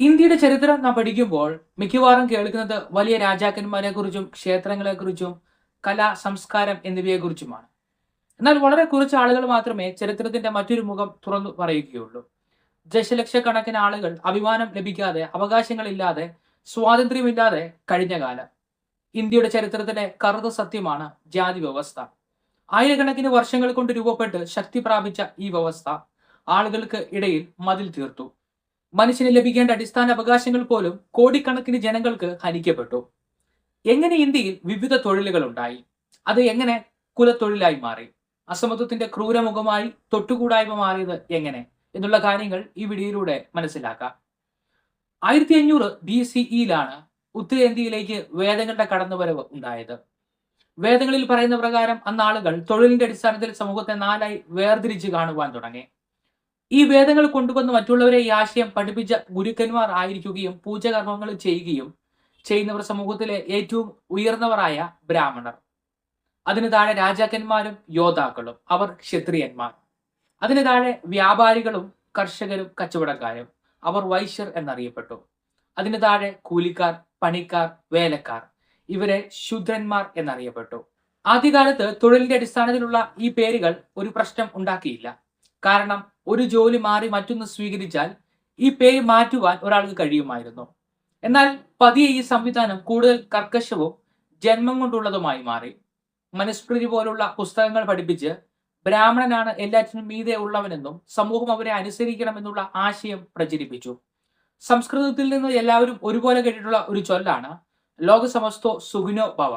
ഇന്ത്യയുടെ ചരിത്രം നാം പഠിക്കുമ്പോൾ മിക്കവാറും കേൾക്കുന്നത് വലിയ രാജാക്കന്മാരെ കുറിച്ചും ക്ഷേത്രങ്ങളെ കുറിച്ചും കല സംസ്കാരം എന്നിവയെ കുറിച്ചുമാണ് എന്നാൽ വളരെ കുറച്ച് ആളുകൾ മാത്രമേ ചരിത്രത്തിന്റെ മറ്റൊരു മുഖം തുറന്നു പറയുകയുള്ളൂ. ദശലക്ഷക്കണക്കിന് ആളുകൾ അഭിമാനം ലഭിക്കാതെ അവകാശങ്ങളില്ലാതെ സ്വാതന്ത്ര്യമില്ലാതെ കഴിഞ്ഞ കാലം. ഇന്ത്യയുടെ ചരിത്രത്തിലെ കറുത്ത സത്യമാണ് ജാതി വ്യവസ്ഥ. ആയിരക്കണക്കിന് വർഷങ്ങൾ കൊണ്ട് രൂപപ്പെട്ട് ശക്തി പ്രാപിച്ച ഈ വ്യവസ്ഥ ആളുകൾക്ക് ഇടയിൽ മതിൽ തീർത്തു. മനുഷ്യന് ലഭിക്കേണ്ട അടിസ്ഥാന അവകാശങ്ങൾ പോലും കോടിക്കണക്കിന് ജനങ്ങൾക്ക് ഹനിക്കപ്പെട്ടു. എങ്ങനെ ഇന്ത്യയിൽ വിവിധ തൊഴിലുകൾ ഉണ്ടായി? അത് എങ്ങനെ കുലത്തൊഴിലായി മാറി? അസമത്വത്തിന്റെ ക്രൂരമുഖമായി തൊട്ടുകൂടായ്മ മാറിയത് എങ്ങനെ? എന്നുള്ള കാര്യങ്ങൾ ഈ വീഡിയോയിലൂടെ മനസ്സിലാക്കാം. ആയിരത്തി അഞ്ഞൂറ് ബി സിഇയിലാണ് ഉത്തരേന്ത്യയിലേക്ക് വേദങ്ങളുടെ കടന്നുവരവ് ഉണ്ടായത്. വേദങ്ങളിൽ പറയുന്ന പ്രകാരം അന്നാളുകൾ തൊഴിലിന്റെ അടിസ്ഥാനത്തിൽ സമൂഹത്തെ നാലായി വേർതിരിച്ച് കാണുവാൻ തുടങ്ങി. ഈ വേദങ്ങൾ കൊണ്ടുവന്ന് മറ്റുള്ളവരെ ഈ ആശയം പഠിപ്പിച്ച ഗുരുക്കന്മാർ ആയിരിക്കുകയും പൂജകർമ്മങ്ങൾ ചെയ്യുകയും ചെയ്യുന്നവർ സമൂഹത്തിലെ ഏറ്റവും ഉയർന്നവരായ ബ്രാഹ്മണർ. അതിന് താഴെ രാജാക്കന്മാരും യോദ്ധാക്കളും അവർ ക്ഷത്രിയന്മാർ. അതിന് താഴെ വ്യാപാരികളും കർഷകരും കച്ചവടക്കാരും അവർ വൈശ്യർ എന്നറിയപ്പെട്ടു. അതിന് താഴെ കൂലിക്കാർ പണിക്കാർ വേലക്കാർ ഇവരെ ശുദ്രന്മാർ എന്നറിയപ്പെട്ടു. ആദ്യകാലത്ത് തൊഴിലിന്റെ അടിസ്ഥാനത്തിലുള്ള ഈ പേരുകൾ ഒരു പ്രശ്നം ഉണ്ടാക്കിയില്ല. കാരണം ഒരു ജോലി മാറി മറ്റൊന്ന് സ്വീകരിച്ചാൽ ഈ പേര് മാറ്റുവാൻ ഒരാൾക്ക് കഴിയുമായിരുന്നു. എന്നാൽ പതിയെ ഈ സംവിധാനം കൂടുതൽ കർക്കശവും ജന്മം കൊണ്ടുള്ളതുമായി മാറി. മനുസ്മൃതി പോലുള്ള പുസ്തകങ്ങൾ പഠിപ്പിച്ച് ബ്രാഹ്മണനാണ് എല്ലാറ്റിനും മീതെ ഉള്ളവനെന്നും സമൂഹം അവരെ അനുസരിക്കണമെന്നുള്ള ആശയം പ്രചരിപ്പിച്ചു. സംസ്കൃതത്തിൽ നിന്ന് എല്ലാവരും ഒരുപോലെ കേട്ടിട്ടുള്ള ഒരു ചൊല്ലാണ് ലോകസമസ്തോ സുഖിനോ ഭവ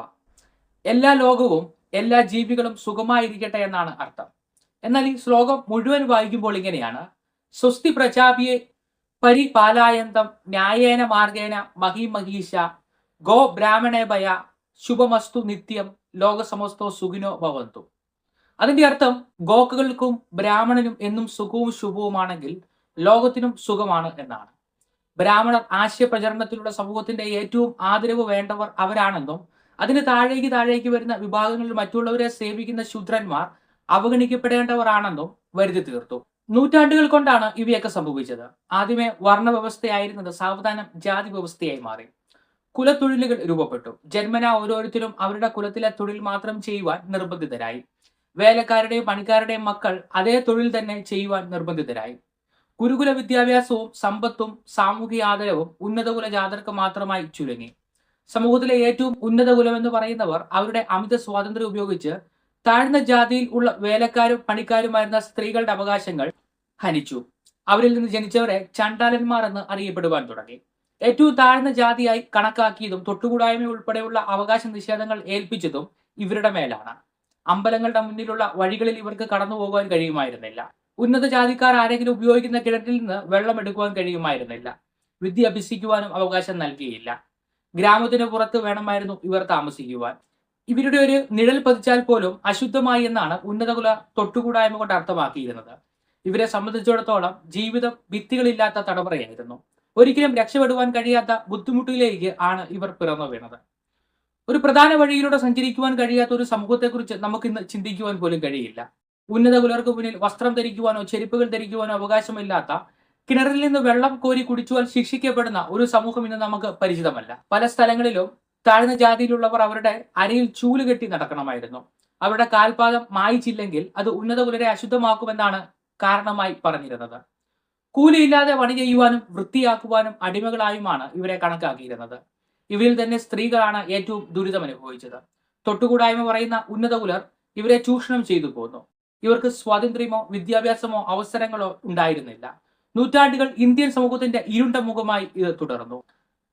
എല്ലാ ലോകവും എല്ലാ ജീവികളും സുഖമായിരിക്കട്ടെ എന്നാണ് അർത്ഥം. എന്നാൽ ഈ ശ്ലോകം മുഴുവൻ വായിക്കുമ്പോൾ ഇങ്ങനെയാണ്. സ്വസ്തി പ്രജാപിയെ പരിപാലായന്തം ന്യായേന മാർഗേന മഹിമഹീശ ഗോ ബ്രാഹ്മണേ ഭയ ശുഭമസ്തു നിത്യം ലോകസമസ്തോ സുഖിനോ ഭവന്തു. അതിന്റെ അർത്ഥം ഗോക്കുകൾക്കും ബ്രാഹ്മണനും എന്നും സുഖവും ശുഭവുമാണെങ്കിൽ ലോകത്തിനും സുഖമാണ് എന്നാണ്. ബ്രാഹ്മണർ ആശയപ്രചരണത്തിലൂടെ സമൂഹത്തിന്റെ ഏറ്റവും ആദരവ് വേണ്ടവർ അവരാണെന്നും അതിന് താഴേക്ക് താഴേക്ക് വരുന്ന വിഭാഗങ്ങളിൽ മറ്റുള്ളവരെ സേവിക്കുന്ന ശൂദ്രന്മാർ അവഗണിക്കപ്പെടേണ്ടവരാണെന്നും വരുത്തി തീർത്തു. നൂറ്റാണ്ടുകൾ കൊണ്ടാണ് ഇവയൊക്കെ സംഭവിച്ചത്. ആദ്യമേ വർണവ്യവസ്ഥയായിരുന്നത് സാവധാനം ജാതി വ്യവസ്ഥയായി മാറി. കുലത്തൊഴിലുകൾ രൂപപ്പെട്ടു. ജന്മന ഓരോരുത്തരും അവരുടെ കുലത്തിലെ തൊഴിൽ മാത്രം ചെയ്യുവാൻ നിർബന്ധിതരായി. വേലക്കാരുടെയും പണിക്കാരുടെയും മക്കൾ അതേ തൊഴിൽ തന്നെ ചെയ്യുവാൻ നിർബന്ധിതരായി. ഗുരുകുല വിദ്യാഭ്യാസവും സമ്പത്തും സാമൂഹിക ആദരവും ഉന്നതകുല ജാതർക്ക് മാത്രമായി ചുരുങ്ങി. സമൂഹത്തിലെ ഏറ്റവും ഉന്നത കുലമെന്ന് പറയുന്നവർ അവരുടെ അമിത സ്വാതന്ത്ര്യം ഉപയോഗിച്ച് താഴ്ന്ന ജാതിയിൽ ഉള്ള വേലക്കാരും പണിക്കാരുമായിരുന്ന സ്ത്രീകളുടെ അവകാശങ്ങൾ ഹനിച്ചു. അവരിൽ നിന്ന് ജനിച്ചവരെ ചണ്ടാലന്മാർ എന്ന് അറിയപ്പെടുവാൻ തുടങ്ങി. ഏറ്റവും താഴ്ന്ന ജാതിയായി കണക്കാക്കിയതും തൊട്ടുകൂടായ്മ ഉൾപ്പെടെയുള്ള അവകാശ നിഷേധങ്ങൾ ഏൽപ്പിച്ചതും ഇവരുടെ മേലാണ്. അമ്പലങ്ങളുടെ മുന്നിലുള്ള വഴികളിൽ ഇവർക്ക് കടന്നു പോകാൻ കഴിയുമായിരുന്നില്ല. ഉന്നത ജാതിക്കാർ ആരെങ്കിലും ഉപയോഗിക്കുന്ന കിണറ്റിൽ നിന്ന് വെള്ളം എടുക്കുവാൻ കഴിയുമായിരുന്നില്ല. വിദ്യ അഭ്യസിക്കുവാനും അവകാശം നൽകിയില്ല. ഗ്രാമത്തിന് പുറത്ത് വേണമായിരുന്നു ഇവർ താമസിക്കുവാൻ. ഇവരുടെ ഒരു നിഴൽ പതിച്ചാൽ പോലും അശുദ്ധമായി എന്നാണ് ഉന്നതകുല തൊട്ടുകൂടായ്മ കൊണ്ട് അർത്ഥമാക്കിയിരുന്നത്. ഇവരെ സംബന്ധിച്ചിടത്തോളം ജീവിതം ഭിത്തികളില്ലാത്ത തടവറയായിരുന്നു. ഒരിക്കലും രക്ഷപ്പെടുവാൻ കഴിയാത്ത ബുദ്ധിമുട്ടിലേക്ക് ആണ് ഇവർ പിറന്നു വീണത്. ഒരു പ്രധാന വഴിയിലൂടെ സഞ്ചരിക്കുവാൻ കഴിയാത്ത ഒരു സമൂഹത്തെക്കുറിച്ച് നമുക്ക് ഇന്ന് ചിന്തിക്കുവാൻ പോലും കഴിയില്ല. ഉന്നത കുലർക്ക് മുന്നിൽ വസ്ത്രം ധരിക്കുവാനോ ചെരുപ്പുകൾ ധരിക്കുവാനോ അവകാശമില്ലാത്ത കിണറിൽ നിന്ന് വെള്ളം കോരി കുടിച്ചുവാൻ ശിക്ഷിക്കപ്പെടുന്ന ഒരു സമൂഹം ഇന്ന് നമുക്ക് പരിചിതമല്ല. പല സ്ഥലങ്ങളിലും താഴ്ന്ന ജാതിയിലുള്ളവർ അവരുടെ അരയിൽ ചൂൽ കെട്ടി നടക്കണമായിരുന്നു. അവരുടെ കാൽപാദം മായിച്ചില്ലെങ്കിൽ അത് ഉന്നത കുലരെ അശുദ്ധമാക്കുമെന്നാണ് കാരണമായി പറഞ്ഞിരുന്നത്. കൂലിയില്ലാതെ പണി ചെയ്യുവാനും വൃത്തിയാക്കുവാനും അടിമകളായുമാണ് ഇവരെ കണക്കാക്കിയിരുന്നത്. ഇവരിൽ തന്നെ സ്ത്രീകളാണ് ഏറ്റവും ദുരിതം അനുഭവിച്ചത്. തൊട്ടുകൂടായ്മ പറയുന്ന ഉന്നത കുലർ ഇവരെ ചൂഷണം ചെയ്തു പോന്നു. ഇവർക്ക് സ്വാതന്ത്ര്യമോ വിദ്യാഭ്യാസമോ അവസരങ്ങളോ ഉണ്ടായിരുന്നില്ല. നൂറ്റാണ്ടുകൾ ഇന്ത്യൻ സമൂഹത്തിന്റെ ഇരുണ്ട മുഖമായി ഇത് തുടർന്നു.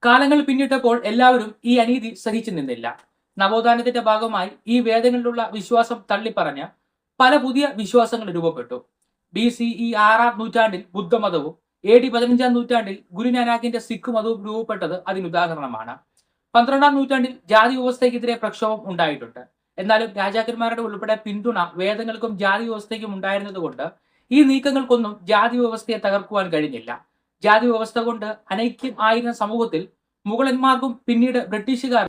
കാലങ്ങൾ പിന്നിട്ടപ്പോൾ എല്ലാവരും ഈ അനീതി സഹിച്ചു നിന്നില്ല. നവോത്ഥാനത്തിന്റെ ഭാഗമായി ഈ വേദങ്ങളിലുള്ള വിശ്വാസം തള്ളിപ്പറഞ്ഞ പല പുതിയ വിശ്വാസങ്ങൾ രൂപപ്പെട്ടു. ബി സി ഇ ആറാം നൂറ്റാണ്ടിൽ ബുദ്ധമതവും എ ഡി പതിനഞ്ചാം നൂറ്റാണ്ടിൽ ഗുരുനാനാക്കിന്റെ സിഖ് മതവും രൂപപ്പെട്ടത് അതിനുദാഹരണമാണ് പന്ത്രണ്ടാം നൂറ്റാണ്ടിൽ ജാതി വ്യവസ്ഥയ്ക്കെതിരെ പ്രക്ഷോഭം ഉണ്ടായിട്ടുണ്ട്. എന്നാലും രാജാക്കന്മാരുടെ ഉൾപ്പെടെ പിന്തുണ വേദങ്ങൾക്കും ജാതി വ്യവസ്ഥയ്ക്കും ഉണ്ടായിരുന്നതുകൊണ്ട് ഈ നീക്കങ്ങൾക്കൊന്നും ജാതി വ്യവസ്ഥയെ തകർക്കുവാൻ കഴിഞ്ഞില്ല. ജാതി വ്യവസ്ഥ കൊണ്ട് അനൈക്യം ആയിരുന്ന സമൂഹത്തിൽ മുഗളന്മാർക്കും പിന്നീട് ബ്രിട്ടീഷുകാർ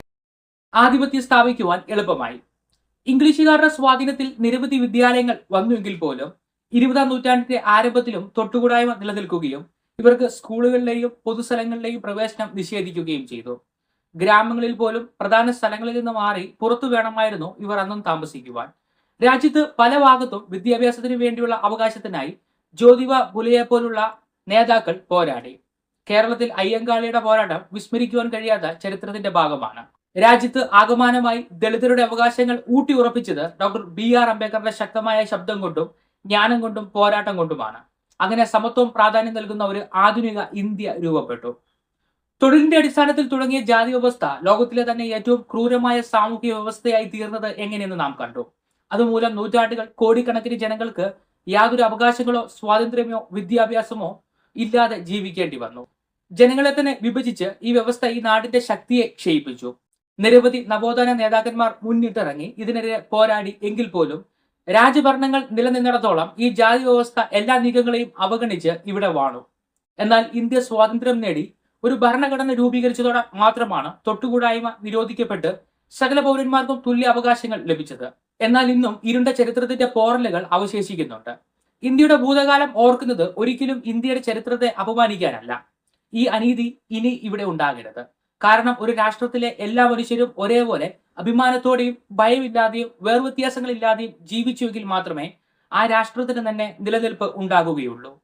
ആധിപത്യം സ്ഥാപിക്കുവാൻ എളുപ്പമായി. ഇംഗ്ലീഷുകാരുടെ സ്വാധീനത്തിൽ നിരവധി വിദ്യാലയങ്ങൾ വന്നുവെങ്കിൽ പോലും ഇരുപതാം നൂറ്റാണ്ടിന്റെ ആരംഭത്തിലും തൊട്ടുകൂടായ്മ നിലനിൽക്കുകയും ഇവർക്ക് സ്കൂളുകളിലെയും പൊതുസ്ഥലങ്ങളിലെയും പ്രവേശനം നിഷേധിക്കുകയും ചെയ്തു. ഗ്രാമങ്ങളിൽ പോലും പ്രധാന സ്ഥലങ്ങളിൽ നിന്ന് മാറി പുറത്തു വേണമായിരുന്നു ഇവർ അന്നും താമസിക്കുവാൻ. രാജ്യത്ത് പല ഭാഗത്തും വിദ്യാഭ്യാസത്തിന് വേണ്ടിയുള്ള അവകാശത്തിനായി ജ്യോതിബ പുലയെ പോലുള്ള നേതാക്കൾ പോരാടി. കേരളത്തിൽ അയ്യങ്കാളിയുടെ പോരാട്ടം വിസ്മരിക്കുവാൻ കഴിയാത്ത ചരിത്രത്തിന്റെ ഭാഗമാണ്. രാജ്യത്ത് ആകമാനമായി ദളിതരുടെ അവകാശങ്ങൾ ഊട്ടി ഉറപ്പിച്ചത് ഡോക്ടർ ബി ആർ അംബേദ്കറുടെ ശക്തമായ ശബ്ദം കൊണ്ടും ജ്ഞാനം കൊണ്ടും പോരാട്ടം കൊണ്ടുമാണ്. അങ്ങനെ സമത്വം പ്രാധാന്യം നൽകുന്ന ഒരു ആധുനിക ഇന്ത്യ രൂപപ്പെട്ടു. തൊഴിലിന്റെ അടിസ്ഥാനത്തിൽ തുടങ്ങിയ ജാതി വ്യവസ്ഥ ലോകത്തിലെ തന്നെ ഏറ്റവും ക്രൂരമായ സാമൂഹിക വ്യവസ്ഥയായി തീർന്നത് എങ്ങനെയെന്ന് നാം കണ്ടു. അതുമൂലം നൂറ്റാണ്ടുകൾ കോടിക്കണക്കിന് ജനങ്ങൾക്ക് യാതൊരു അവകാശങ്ങളോ സ്വാതന്ത്ര്യമോ വിദ്യാഭ്യാസമോ ഇല്ലാതെ ജീവിക്കേണ്ടി വന്നു. ജനങ്ങളെ തന്നെ വിഭജിച്ച് ഈ വ്യവസ്ഥ ഈ നാടിന്റെ ശക്തിയെ ക്ഷയിപ്പിച്ചു. നിരവധി നവോത്ഥാന നേതാക്കന്മാർ മുന്നിട്ടിറങ്ങി. ഇതിനെതിരെ പോരാടി എങ്കിൽ പോലും രാജഭരണങ്ങൾ നിലനിന്നിടത്തോളം ഈ ജാതി വ്യവസ്ഥ എല്ലാ നീക്കങ്ങളെയും അവഗണിച്ച് ഇവിടെ വാണു. എന്നാൽ ഇന്ത്യ സ്വാതന്ത്ര്യം നേടി ഒരു ഭരണഘടന രൂപീകരിച്ചതോടെ മാത്രമാണ് തൊട്ടുകൂടായ്മ നിരോധിക്കപ്പെട്ട് സകല പൗരന്മാർക്കും തുല്യ അവകാശങ്ങൾ ലഭിച്ചത്. എന്നാൽ ഇന്നും ഇരുണ്ട ചരിത്രത്തിന്റെ പോറലുകൾ അവശേഷിക്കുന്നുണ്ട്. ഇന്ത്യയുടെ ഭൂതകാലം ഓർക്കുന്നത് ഒരിക്കലും ഇന്ത്യയുടെ ചരിത്രത്തെ അപമാനിക്കാനല്ല. ഈ അനീതി ഇനി ഇവിടെ ഉണ്ടാകരുത്. കാരണം ഒരു രാഷ്ട്രത്തിലെ എല്ലാ മനുഷ്യരും ഒരേപോലെ അഭിമാനത്തോടെയും ഭയമില്ലാതെയും വേർവ്യത്യാസങ്ങളില്ലാതെയും ജീവിച്ചുവെങ്കിൽ മാത്രമേ ആ രാഷ്ട്രത്തിന് തന്നെ നിലനിൽപ്പ് ഉണ്ടാകുകയുള്ളൂ.